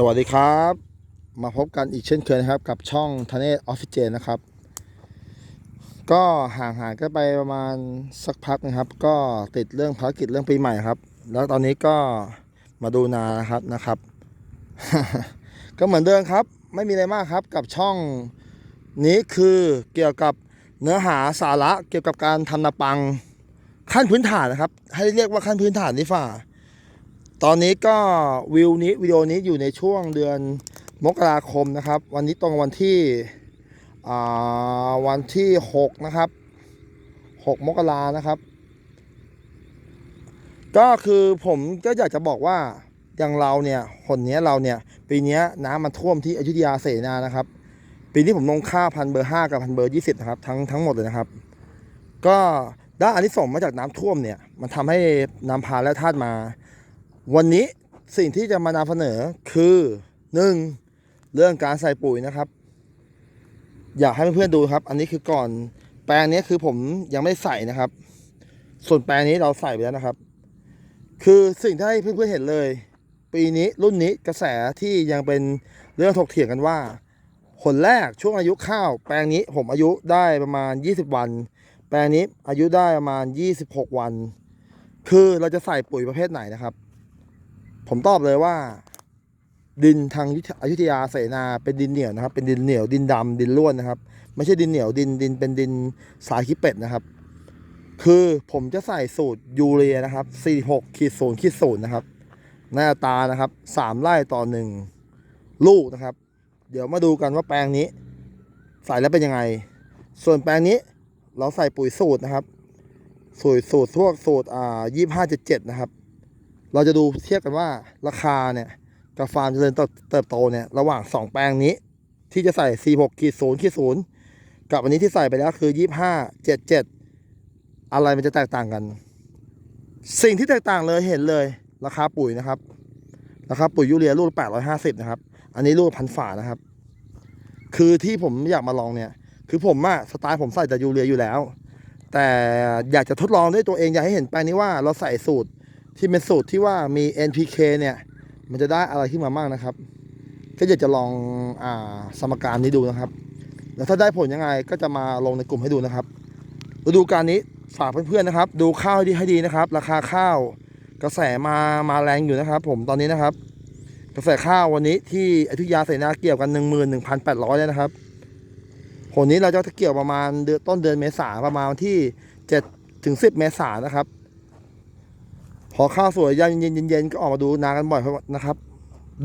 สวัสดีครับ มาพบกันอีกเช่นเคยนะครับ กับช่องทเนตออฟฟิเจนนะครับ ก็ห่างหายกันไปประมาณสักพักนะครับ ก็ติดเรื่องภารกิจเรื่องปีใหม่ครับ แล้วตอนนี้ก็มาดูนานะครับนะครับ ก็เหมือนเดิมครับ ไม่มีอะไรมากครับกับช่องนี้คือเกี่ยวกับเนื้อหาสาระเกี่ยวกับการทำนาปังขั้นพื้นฐานนะครับ ให้เรียกว่าขั้นพื้นฐานดีฝ่า ตอนนี้ก็วิวนี้วิดีโอนี้อยู่ในช่วงเดือนมกราคมนะครับ วันนี้ตรงวันที่วันที่6นะครับ6มกรานะครับ ก็คือผมก็อยากจะบอกว่าอย่างเราเนี่ยคนเนี้ยเราเนี่ย ปีนี้น้ำมันท่วมที่อยุธยาเสนานะครับ ปีนี้ผมลงค่าพันเบอร์ห้ากับพันเบอร์ยี่สิบนะครับทั้งทั้งหมดเลยนะครับ ก็ได้อันที่ส่งมาจากน้ำท่วมเนี่ย มันทำให้น้ำพาและธาตุมา วันนี้สิ่งที่จะมานำเสนอคือหนึ่งเรื่องการใส่ปุ๋ยนะครับ อยากให้เพื่อนๆดูครับ อันนี้คือก่อนแปลงนี้คือผมยังไม่ใส่นะครับ ส่วนแปลงนี้เราใส่ไปแล้วนะครับ คือสิ่งที่ให้เพื่อนๆเห็นเลย ปีนี้รุ่นนี้กระแสที่ยังเป็นเรื่องถกเถียงกันว่าผลแรกช่วงอายุข้าว แปลงนี้ผมอายุได้ประมาณ 20 วัน แปลงนี้อายุได้ประมาณ 26 วัน คือเราจะใส่ปุ๋ยประเภทไหนนะครับ ผมตอบเลยว่า ดินทางอยุธยาเสนาเป็นดินเหนียวนะครับ เป็นดินเหนียวดินดำดินร่วนนะครับ ไม่ใช่ดินเหนียวดินดินเป็นดินสายขี้เป็ดนะครับ คือผมจะใส่สูตรยูเรียนะครับ46ขีดศูนย์ขีดศูนย์นะครับหน้าตรานะครับสามไร่ต่อหนึ่งลูกนะครับ เดี๋ยวมาดูกันว่าแปลงนี้ ใส่แล้วเป็นยังไง ส่วนแปลงนี้เราใส่ปุ๋ยสูตรนะครับ สูตรสูตรพวกสูตรอ่ายี่ห้าเจ็ดเจ็ดนะครับ เราจะดูเทียบกันว่าราคาเนี่ยกับฟาร์มเจริญเติบเติบโตเนี่ยระหว่าง 2 แปลงนี้ ที่จะใส่ 46ขีดศูนย์ขีดศูนย์กับอันนี้ที่ใส่ไปแล้วคือ 25 77 อะไรมันจะแตกต่างกัน สิ่งที่แตกต่างเลยเห็นเลย ราคาปุ๋ยนะครับราคาปุ๋ยยูเรียลูก850 นะครับ อันนี้ลูกพันฝานะครับ คือที่ผมอยากมาลองเนี่ย คือผมอะสไตล์ผมใส่แต่ยูเรียอยู่แล้ว แต่อยากจะทดลองด้วยตัวเองอยากให้เห็นแปลงนี้ว่าเราใส่สูตร ที่เป็นสูตรที่ว่ามี NPK เนี่ย มันจะได้อะไรขึ้นมาบ้างนะครับ ก็อยากจะลองอ่าสมการนี้ดูนะครับ แล้วถ้าได้ผลยังไงก็จะมาลงในกลุ่มให้ดูนะครับฤดูการนี้ฝากเพื่อนๆนะครับ ดูข้าวดีให้ดีนะครับ ราคาข้าวกระแสมามาแรงอยู่นะครับ ผมตอนนี้นะครับ กระแสข้าววันนี้ที่อยุธยาเสนาเกี่ยวกัน 11,800เลยนะครับผลนี้เราจะเกี่ยวประมาณเดือนต้นเดือนเมษาประมาณที่7ถึง10 เมษานะครับ พอข้าวสวยเย็นเย็นเย็นๆก็ออกมาดูนากันบ่อยนะครับ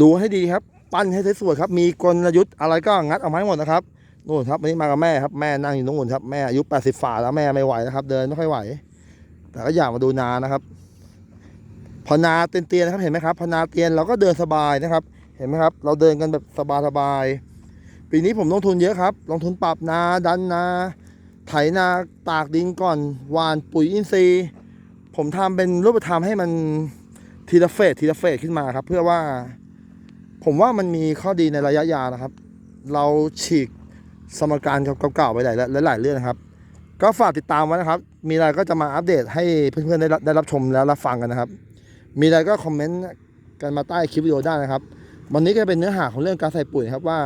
ดูให้ดีครับ ปั้นให้สวยๆครับ มีกลยุทธ์อะไรก็งัดเอาไม้หมดนะครับนู่นครับวันนี้มากับแม่ครับแม่นั่งอยู่ตรงนู้นครับแม่อายุ80ฝ่าแล้วแม่ไม่ไหวนะครับ เดินไม่ค่อยไหว แต่ก็อยากมาดูนานะครับ พอนาเตียนๆนะครับเห็นไหมครับพอนาเตียนเราก็เดินสบายนะครับ เห็นไหมครับ เราเดินกันแบบสบายๆปีนี้ผมลงทุนเยอะครับ ลงทุนปรับนาดันนา ไถนาตากดินก่อนหวานปุ๋ยอินทรีย์ ผมทำเป็นรูปธรรมให้มันทีละเฟสทีละเฟสขึ้นมาครับ เพื่อว่าผมว่ามันมีข้อดีในระยะยาวนะครับ เราฉีกสมการเก่าๆไปหลายหลายเรื่องนะครับ ก็ฝากติดตามไว้นะครับ มีอะไรก็จะมาอัปเดตให้เพื่อนๆได้รับได้รับชมแล้วรับฟังกันนะครับ มีอะไรก็คอมเมนต์กันมาใต้คลิปวิดีโอได้นะครับ วันนี้ก็เป็นเนื้อหาของเรื่องการใส่ปุ๋ยครับว่า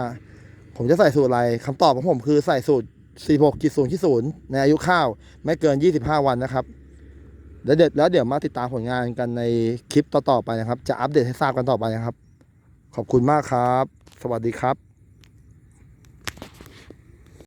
ผมจะใส่สูตรอะไรคำตอบของผมคือใส่สูตร 46กิศูนย์กิศูนย์ในอายุข้าว ไม่เกิน 25 วันนะครับ แล้วเดี๋ยวแล้วเดี๋ยวมาติดตามผลงานกันในคลิปต่อๆไปนะครับ จะอัปเดตให้ทราบกันต่อไปนะครับ ขอบคุณมากครับ สวัสดีครับ